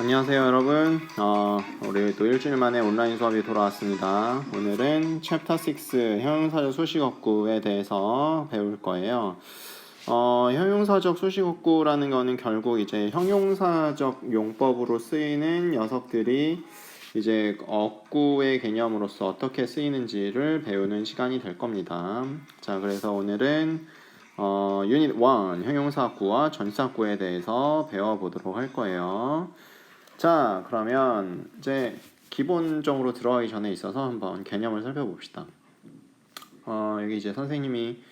안녕하세요 여러분. 어, 우리 또 일주일 만에 온라인 수업이 돌아왔습니다. 오늘은 챕터 6 형용사적 수식어구에 대해서 배울 거예요. 어, 형용사적 수식어구라는 거는 결국 이제 형용사적 용법으로 쓰이는 녀석들이 이제 어구의 개념으로서 어떻게 쓰이는지를 배우는 시간이 될 겁니다. 자 그래서 오늘은 어, 유닛 1 형용사구와 전사구에 대해서 배워보도록 할 거예요 자, 그러면 이제 기본적으로 들어가기 전에 있어서 한번 개념을 살펴봅시다. 어, 여기 이제 선생님이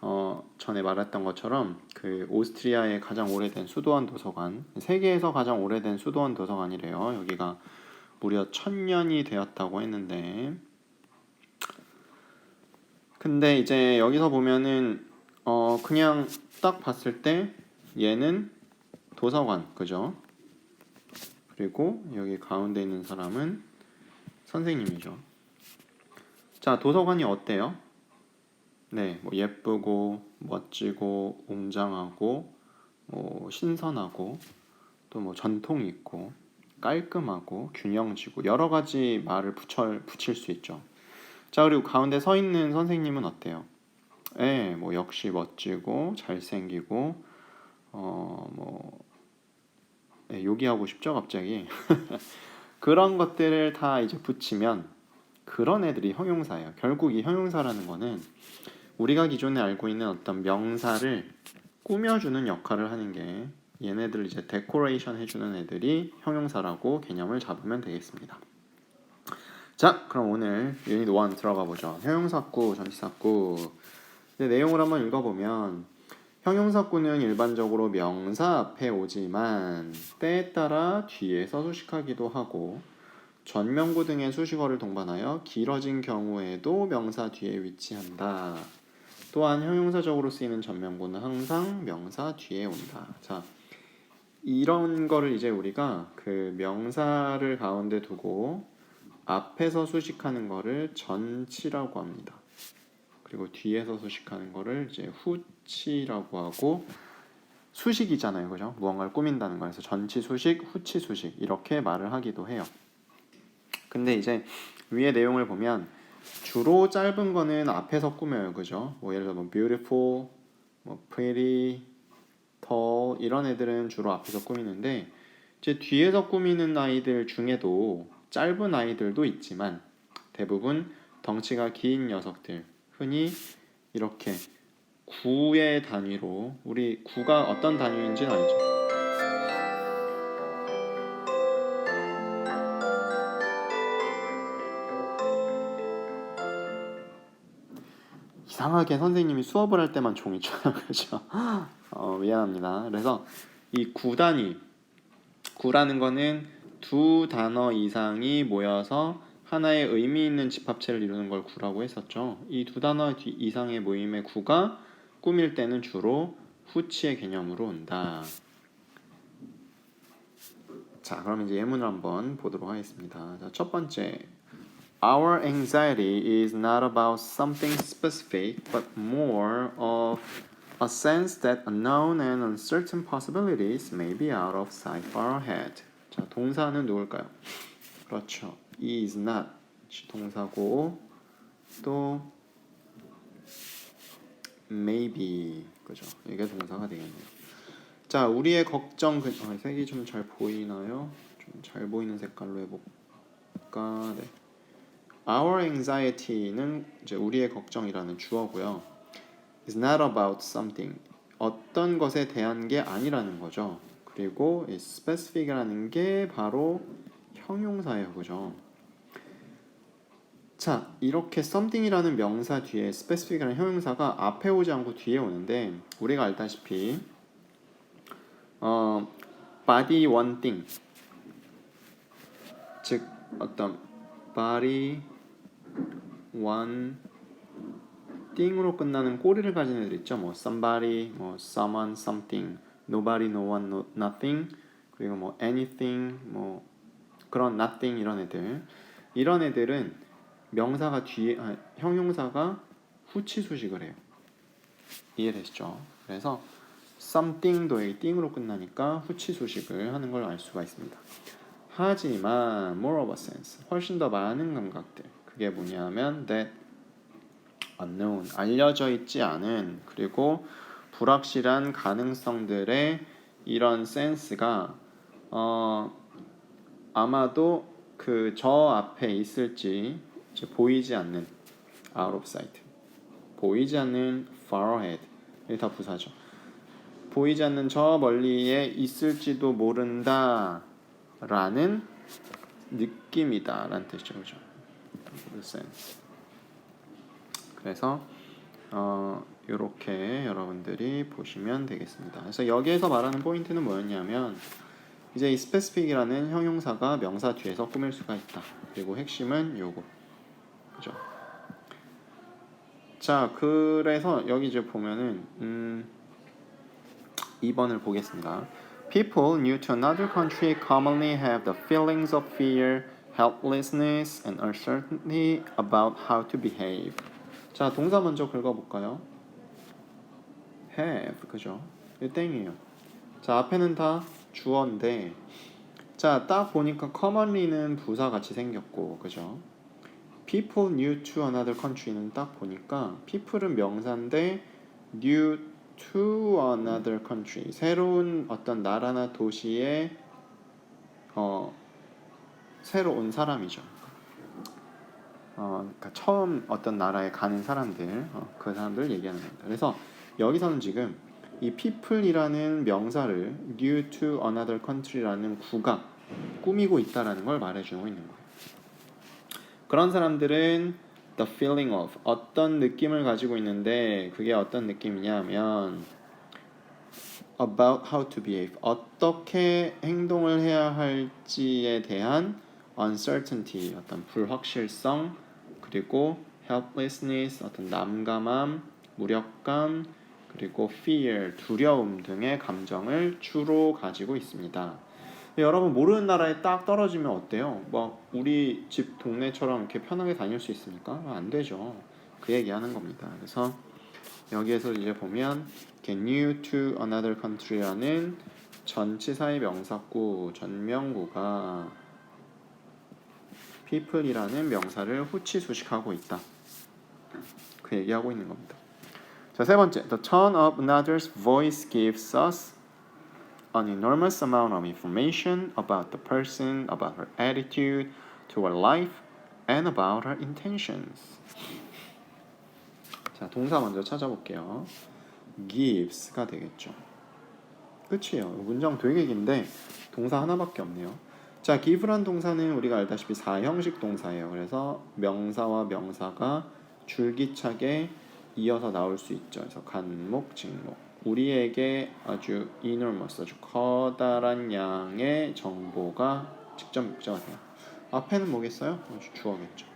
어, 전에 말했던 것처럼 그 오스트리아의 가장 오래된 수도원 도서관, 세계에서 가장 오래된 수도원 도서관이래요. 여기가 무려 천년이 되었다고 했는데, 근데 이제 여기서 보면은 어, 그냥 딱 봤을 때 얘는 도서관, 그죠? 그리고 여기 가운데 있는 사람은 선생님이죠. 자, 도서관이 어때요? 네, 뭐 예쁘고 멋지고 웅장하고 뭐 신선하고 또 뭐 전통 있고 깔끔하고 균형지고 여러 가지 말을 붙여 붙일 수 있죠. 자, 그리고 가운데 서 있는 선생님은 어때요? 예, 뭐 역시 멋지고 잘생기고 어뭐 네, 요기하고 싶죠, 갑자기. 그런 것들을 다 이제 붙이면 그런 애들이 형용사예요. 결국 이 형용사라는 거는 우리가 기존에 알고 있는 어떤 명사를 꾸며주는 역할을 하는 게 얘네들 이제 데코레이션 해주는 애들이 형용사라고 개념을 잡으면 되겠습니다. 자, 그럼 오늘 유닛 1 들어가 보죠. 형용사구, 전치사구. 내용을 한번 읽어보면 형용사구는 일반적으로 명사 앞에 오지만 때에 따라 뒤에 서 수식하기도 하고 전명구 등의 수식어를 동반하여 길어진 경우에도 명사 뒤에 위치한다. 또한 형용사적으로 쓰이는 전명구는 항상 명사 뒤에 온다. 자, 이런 거를 이제 우리가 그 명사를 가운데 두고 앞에서 수식하는 거를 전치라고 합니다. 그리고 뒤에서 수식하는 거를 이제 후치라고 하고 수식이잖아요, 그죠? 무언가를 꾸민다는 거에서 전치 수식, 후치 수식 이렇게 말을 하기도 해요. 근데 이제 위의 내용을 보면 주로 짧은 거는 앞에서 꾸며요, 그죠? 뭐 예를 들어 뭐 beautiful, 뭐 pretty, tall 이런 애들은 주로 앞에서 꾸미는데 이제 뒤에서 꾸미는 아이들 중에도 짧은 아이들도 있지만 대부분 덩치가 긴 녀석들 흔히 이렇게 구의 단위로 우리 구가 어떤 단위인지는 알죠? 이상하게 선생님이 수업을 할 때만 종이 쳐요? 어, 미안합니다. 그래서 이 구단위, 구라는 거는 두 단어 이상이 모여서 하나의 의미 있는 집합체를 이루는 걸 구라고 했었죠. 이 두 단어 이상의 모임의 구가 꾸밀 때는 주로 후치의 개념으로 온다. 자, 그럼 이제 예문을 한번 보도록 하겠습니다. 자, 첫 번째. Our anxiety is not about something specific, but more of a sense that unknown and uncertain possibilities may be out of sight far ahead. 자, 동사는 누굴까요? 그렇죠. Is not 동사고 또 maybe 그죠? 이게 동사가 되겠네요. 자, 우리의 걱정 그 아, 색이 좀 잘 보이나요? 좀 잘 보이는 색깔로 해볼까? 네. Our anxiety는 이제 우리의 걱정이라는 주어고요. is not about something 어떤 것에 대한 게 아니라는 거죠. 그리고 is specific이라는 게 바로 형용사예요, 그죠? 자, 이렇게 something이라는 명사 뒤에 specific이라는 형용사가 앞에 오지 않고 뒤에 오는데 우리가 알다시피 어, body one thing 즉 어떤 body one thing으로 끝나는 꼬리를 가진 애들 있죠. 뭐 somebody, 뭐 someone, something, nobody, no one, no, nothing 그리고 뭐 anything, 뭐 그런 nothing 이런 애들 이런 애들은 명사가 뒤에 아, 형용사가 후치 수식을 해요. 이해되시죠? 그래서 something도 여기 띵으로 끝나니까 후치 수식을 하는 걸 알 수가 있습니다. 하지만 more of a sense 훨씬 더 많은 감각들 그게 뭐냐면 that unknown 알려져 있지 않은 그리고 불확실한 가능성들의 이런 센스가 어 아마도 그 저 앞에 있을지 보이지 않는 out of sight. 보이지 않는 far ahead. 이게 다 부사죠. 보이지 않는 저 멀리에 있을지도 모른다 라는 느낌이다 라는 뜻이죠. 그죠? 그래서 어 이렇게 여러분들이 보시면 되겠습니다. 그래서 여기에서 말하는 포인트는 뭐였냐면 이제 이 specific이라는 형용사가 명사 뒤에서 꾸밀 수가 있다. 그리고 핵심은 요거 그죠 자 그래서 여기 이제 보면은 음 2번을 보겠습니다. People new to another country commonly have the feelings of fear, helplessness, and uncertainty about how to behave. 자, 동사 먼저 긁어볼까요? have, 그죠? 이 땡이에요. 자, 앞에는 다 주어인데, 자, 딱 보니까 commonly는 부사 같이 생겼고, 그죠? People new to another country는 딱 보니까 people은 명사인데 new to another country 새로운 어떤 나라나 도시에 어 새로 온 사람이죠. 어 그러니까 처음 어떤 나라에 가는 사람들 어, 그 사람들 얘기하는 겁니다. 그래서 여기서는 지금 이 people이라는 명사를 new to another country라는 구가 꾸미고 있다라는 걸 말해주고 있는 거예요. 그런 사람들은 the feeling of 어떤 느낌을 가지고 있는데 그게 어떤 느낌이냐면 about how to behave 어떻게 행동을 해야 할지에 대한 uncertainty 어떤 불확실성 그리고 helplessness 어떤 난감함 무력감 그리고 fear 두려움 등의 감정을 주로 가지고 있습니다. 여러분 모르는 나라에 딱 떨어지면 어때요? 뭐 우리 집 동네처럼 이렇게 편하게 다닐 수 있습니까? 안 되죠. 그 얘기하는 겁니다. 그래서 여기에서 이제 보면 get new to another country라는 전치사의 명사구 전명구가 people이라는 명사를 후치수식하고 있다. 그 얘기하고 있는 겁니다. 자, 세 번째. The tone of another's voice gives us an enormous amount of information about the person, about her attitude toward life, and about her intentions. 자, 동사 먼저 찾아볼게요. gives가 되겠죠. 끝이에요. 문장 되게 긴데 동사 하나밖에 없네요. 자, give란 동사는 우리가 알다시피 사형식 동사예요. 그래서 명사와 명사가 줄기차게 이어서 나올 수 있죠. 그래서 간목, 직목. 우리에게 아주 enormous, 아주 커다란 양의 정보가 직접 목적가 돼요. 앞에는 뭐겠어요? 아주 주어겠죠.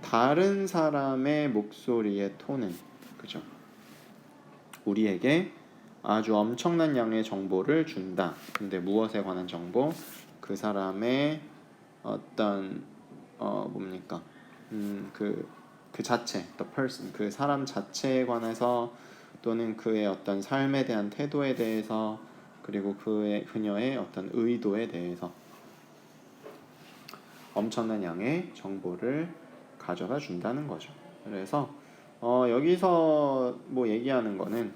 다른 사람의 목소리의 톤은 그죠? 우리에게 아주 엄청난 양의 정보를 준다. 근데 무엇에 관한 정보? 그 사람의 어떤 어 뭡니까? 음그그 그 자체, the person, 그 사람 자체에 관해서 또는 그의 어떤 삶에 대한 태도에 대해서 그리고 그의 그녀의 어떤 의도에 대해서 엄청난 양의 정보를 가져다 준다는 거죠. 그래서 어, 여기서 뭐 얘기하는 거는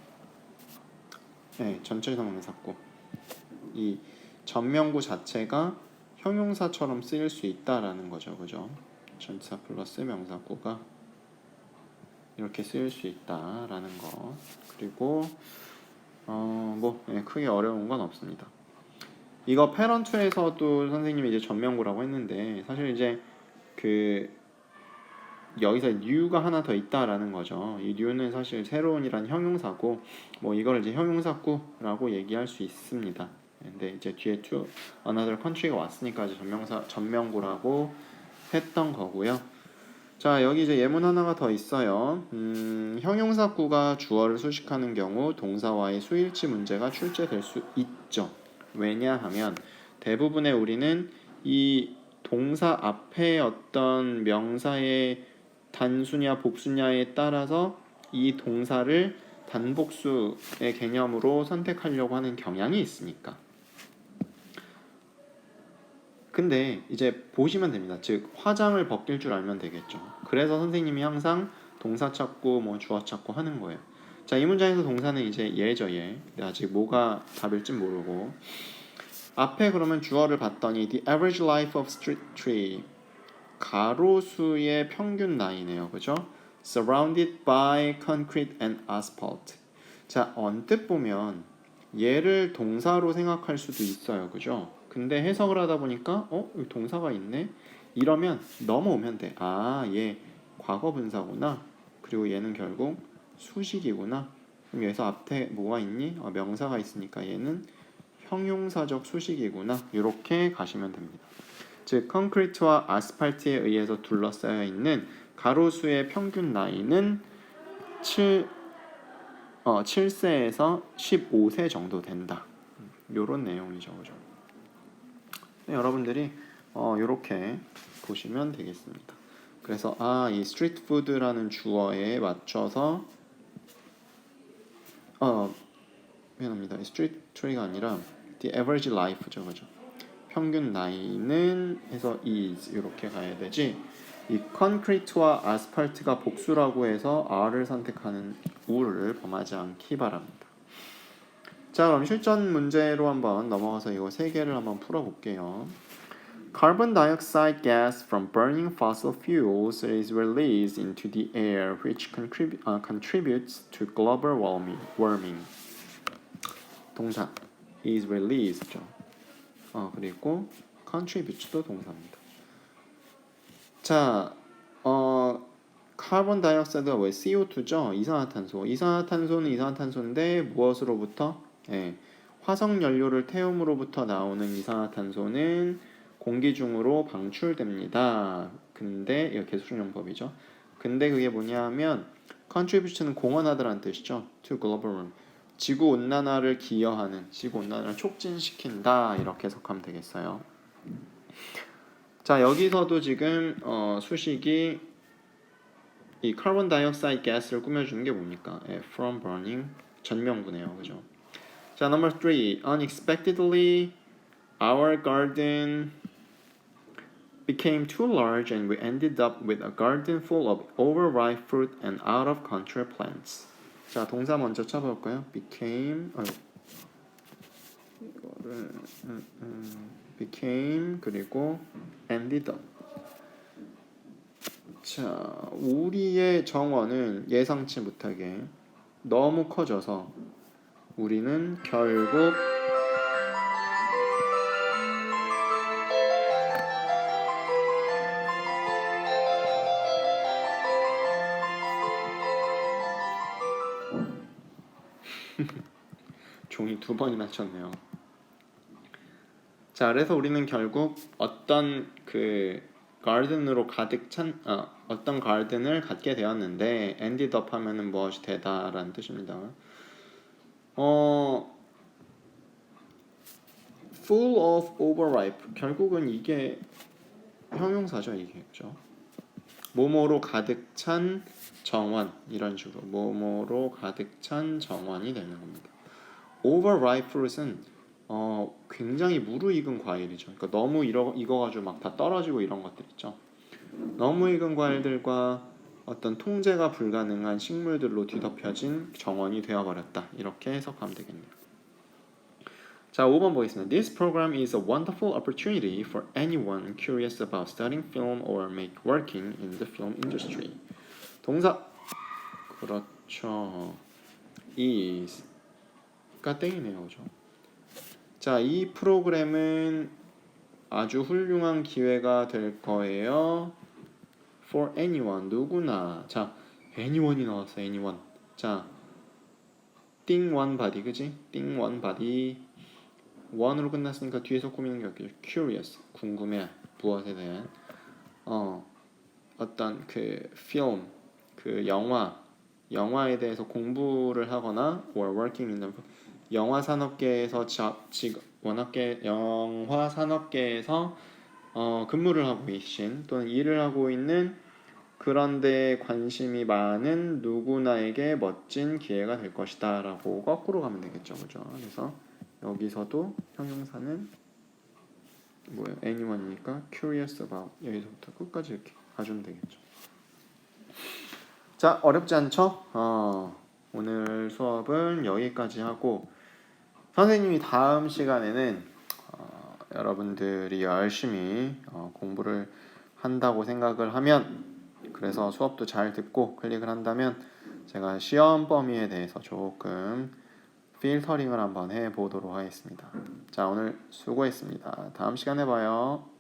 네, 전체 성명사고 이 전명구 자체가 형용사처럼 쓰일 수 있다라는 거죠, 그죠? 전사 플러스 명사구가 이렇게 쓰일 수 있다라는 거 그리고 어뭐 네, 크게 어려운 건 없습니다. 이거 패런트에서도 선생님이 이제 전명구라고 했는데 사실 이제 그 여기서 new가 하나 더 있다라는 거죠. 이 new는 사실 새로운이란 형용사고 뭐 이걸 이제 형용사구라고 얘기할 수 있습니다. 근데 이제 뒤에 to another country가 왔으니까 이제 전명사 전명구라고 했던 거고요. 자 여기 이제 예문 하나가 더 있어요. 음, 형용사구가 주어를 수식하는 경우 동사와의 수일치 문제가 출제될 수 있죠. 왜냐하면 대부분의 우리는 이 동사 앞에 어떤 명사의 단수냐 복수냐에 따라서 이 동사를 단복수의 개념으로 선택하려고 하는 경향이 있으니까. 근데 이제 보시면 됩니다. 즉 화장을 벗길 줄 알면 되겠죠. 그래서 선생님이 항상 동사 찾고 뭐 주어 찾고 하는 거예요. 자, 이 문장에서 동사는 이제 예죠, 예. 아직 뭐가 답일지 모르고 앞에 그러면 주어를 봤더니 the average life of street tree 가로수의 평균 나이네요. 그죠? surrounded by concrete and asphalt. 자, 언뜻 보면 얘를 동사로 생각할 수도 있어요. 그죠? 근데 해석을 하다 보니까 어, 여기 동사가 있네. 이러면 넘어오면 돼. 아, 얘 과거 분사구나. 그리고 얘는 결국 수식이구나. 그럼 여기서 앞에 뭐가 있니? 어, 명사가 있으니까 얘는 형용사적 수식이구나. 이렇게 가시면 됩니다. 즉 콘크리트와 아스팔트에 의해서 둘러싸여 있는 가로수의 평균 나이는 7 어, 7세에서 15세 정도 된다. 요런 내용이죠. 그죠? 네, 여러분들이 어, 요렇게 보시면 되겠습니다. 그래서 아, 이 스트리트 푸드라는 주어에 맞춰서 어, 미안합니다. 이 스트리트 트리가 아니라 the average life죠. 그죠? 평균 나이는 해서 is 이렇게 가야 되지. 이 콘크리트와 아스팔트가 복수라고 해서 R을 선택하는 우를 범하지 않기 바랍니다. 자, 그럼 실전 문제로 한번 넘어가서 이거 세 개를 한번 풀어볼게요. Carbon dioxide gas from burning fossil fuels is released into the air, which contrib- uh, contributes to global warming. warming. 동사 is released. 어, 그리고 contributes도 동사입니다. 자, 어, 카본 다이옥사이드가 뭐예요? CO2죠? 이산화탄소. 이산화탄소는 이산화탄소인데 무엇으로부터? 예, 화석 연료를 태움으로부터 나오는 이산화탄소는 공기 중으로 방출됩니다. 근데 이거 계수용법이죠. 근데 그게 뭐냐면 contribute는 공헌하다라는 뜻이죠. to global warming. 지구 온난화를 기여하는 지구 온난화를 촉진시킨다 이렇게 해석하면 되겠어요. 자 여기서도 지금 어, 수식이 이 카본 다이옥사이드 가스를 꾸며주는 게 뭡니까? 예, from burning 전명구네요, 그죠? 자 number three unexpectedly our garden became too large and we ended up with a garden full of overripe fruit and out of control plants. 자 동사 먼저 쳐볼까요? became 아유, 이거를 음, 음, became 그리고 ended up. 자 우리의 정원은 예상치 못하게 너무 커져서 우리는 결국 종이 두 번이나 쳤네요. 자, 그래서 우리는 결국 어떤 그 가든으로 가득 찬 어, 어떤 가든을 갖게 되었는데 ended up 하면은 무엇이 되다라는 뜻입니다. 어 full of overripe 결국은 이게 형용사죠, 이게 그죠? 모모로 가득 찬 정원 이런 식으로 모모로 가득 찬 정원이 되는 겁니다. overripe fruit은 어, 굉장히 무르익은 과일이죠. 그러니까 너무 익어, 익어가지고 막 다 떨어지고 이런 것들 있죠. 너무 익은 과일들과 어떤 통제가 불가능한 식물들로 뒤덮여진 정원이 되어버렸다. 이렇게 해석하면 되겠네요. 자, 5번 보겠습니다. This program is a wonderful opportunity for anyone curious about studying film or make working in the film industry. 동사 그렇죠. is가 땡이네요, 그죠? 자, 이 프로그램은 아주 훌륭한 기회가 될 거예요. For anyone, 누구나. 자, anyone이 나왔어, anyone. 자, 띵 one body, 그지? 띵 one body. one으로 끝났으니까 뒤에서 꾸미는 게 없겠죠. Curious, 궁금해, 무엇에 대한. 어, 어떤 그 film, 그 영화, 영화에 대해서 공부를 하거나 or working in the 영화 산업계에서 자, 지, 원학계 영화 산업계에서 어, 근무를 하고 계신 또는 일을 하고 있는 그런데 관심이 많은 누구나에게 멋진 기회가 될 것이다 라고 거꾸로 가면 되겠죠, 그죠? 그래서 여기서도 형용사는 뭐예요? anyone이니까 curious about 여기서부터 끝까지 이렇게 가주면 되겠죠. 자 어렵지 않죠? 어, 오늘 수업은 여기까지 하고 선생님이 다음 시간에는 어, 여러분들이 열심히 어, 공부를 한다고 생각을 하면 그래서 수업도 잘 듣고 클릭을 한다면 제가 시험 범위에 대해서 조금 필터링을 한번 해 보도록 하겠습니다. 자 오늘 수고했습니다. 다음 시간에 봐요.